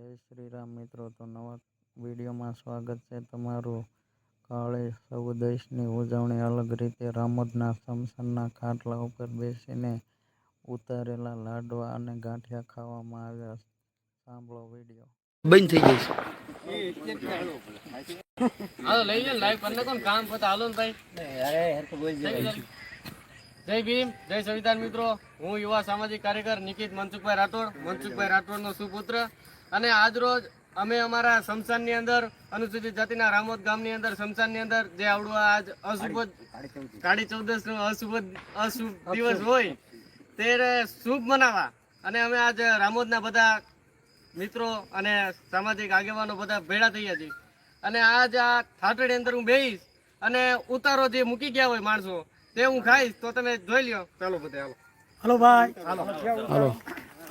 જય શ્રી રામ મિત્રો તો નવા વિડીયોમાં સ્વાગત છે તમારું કાળે ચૌદશની ઉજવણી અલગ રીતે રામોદના સમસનના ખાટલા ઉપર બેસીને ઉતારેલા લાડવા અને ગાંઠિયા ખાવામાં આવ્યા. સાંભળો વીડિયો. બંધ થઈ ગઈ હાલો લઈ લે લાઈવ કરી કોણ કામ પતા. હાલો ને ભાઈ. જય ભીમ જય સંવિધાન મિત્રો. હું યુવા સામાજિક કાર્યકર નિકિત મનસુખભાઈ રાઠોડ મનસુખભાઈ રાઠોડનો સુપુત્ર. અને આજ રોજ અમે અમારા શમશાનની અંદર અનુસૂચિત જાતિના રામોદ ગામની અંદર શમશાનની અંદર જે આવડું આજ અશુભ કાળી ચૌદસ નો અશુભ અશુભ દિવસ હોય તે શુભ મનાવા. અને અમે આજ રામોદના બધા મિત્રો અને સામાજિક આગેવાનો બધા ભેળા થયા છીએ. અને આજ આ થાટડી અંદર હું બેહીશ અને ઉતારો જે મૂકી ગયા હોય માણસો તે હું ખાઈશ તો તમે જોઈ લ્યો. ચાલો બધા હાલો. હલો ભાઈ. હાલો. હાલો.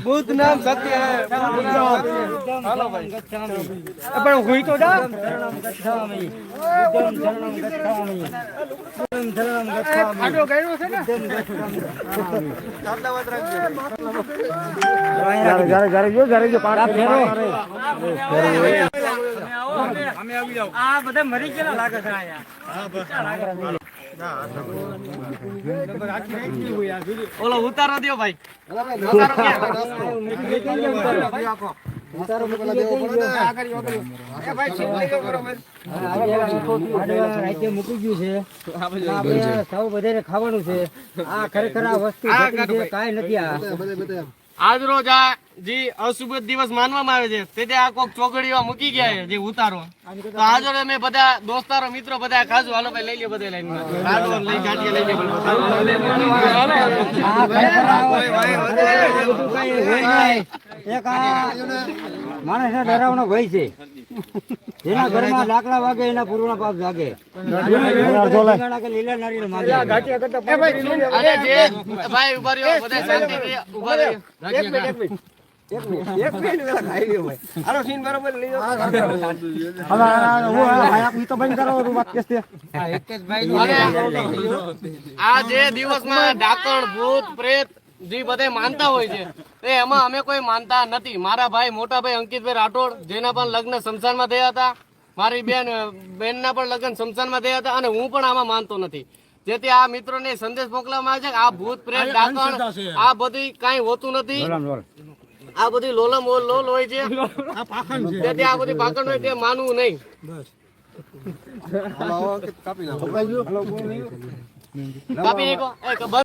ભૂત નામ સત્ય પણ હું તો આ બધા મરી ગયેલા લાગે છે ઓલો ઉતારો દો ભાઈ. ઉતારો મૂકી ગયું છે સૌ બધાને ખાવાનું છે આ ખરેખર આ વસ્તુ કાંઈ નથી આ. આજ રોજ આ જે અશુભ દિવસ માનવામાં આવે છે તેથી આ કોક ચોકડીઓ મૂકી ગયા છે જે ઉતારો. તો આજો અમે બધા દોસ્તારો મિત્રો બધા ખાજો. હાલો ભાઈ લઈ લે બધા લઈને. લાડુ લઈ ગાંઠિયા લઈ લે આ ખરેખર આ બધું કાંઈ હોય એક આ માણસને ડરાવવાનો ભય છે. જેના ઘરમાં લાકડા વાગે એના પૂર્વના પાપ જાગે. લીલા માગે. ભાઈ ઊભા રહ્યો બધા શાંતિથી ઊભા રહ્યો. આ જે દિવસમાં ડાકણ ભૂત પ્રેત જે બધે માનતા હોય છે તે એમાં અમે કોઈ માનતા નથી. મારા ભાઈ મોટા ભાઈ અંકિતભાઈ રાઠોડ જેના પણ લગ્ન શમશાનમાં થયા હતા મારી બેન બેનના પણ લગ્ન શમશાનમાં થયા હતા અને હું પણ આમાં માનતો નથી. જેથી આ મિત્રોને સંદેશ મોકલવામાં આવે છે આ ભૂત પ્રેત ડાકણ આ બધી કાંઈ હોતું નથી. આ બધી લોલમ લોલ હોય છે. તેથી આ બધી પાખંડ હોય તે માનવું નહીં. કાપી નાખો. કાપી બંધ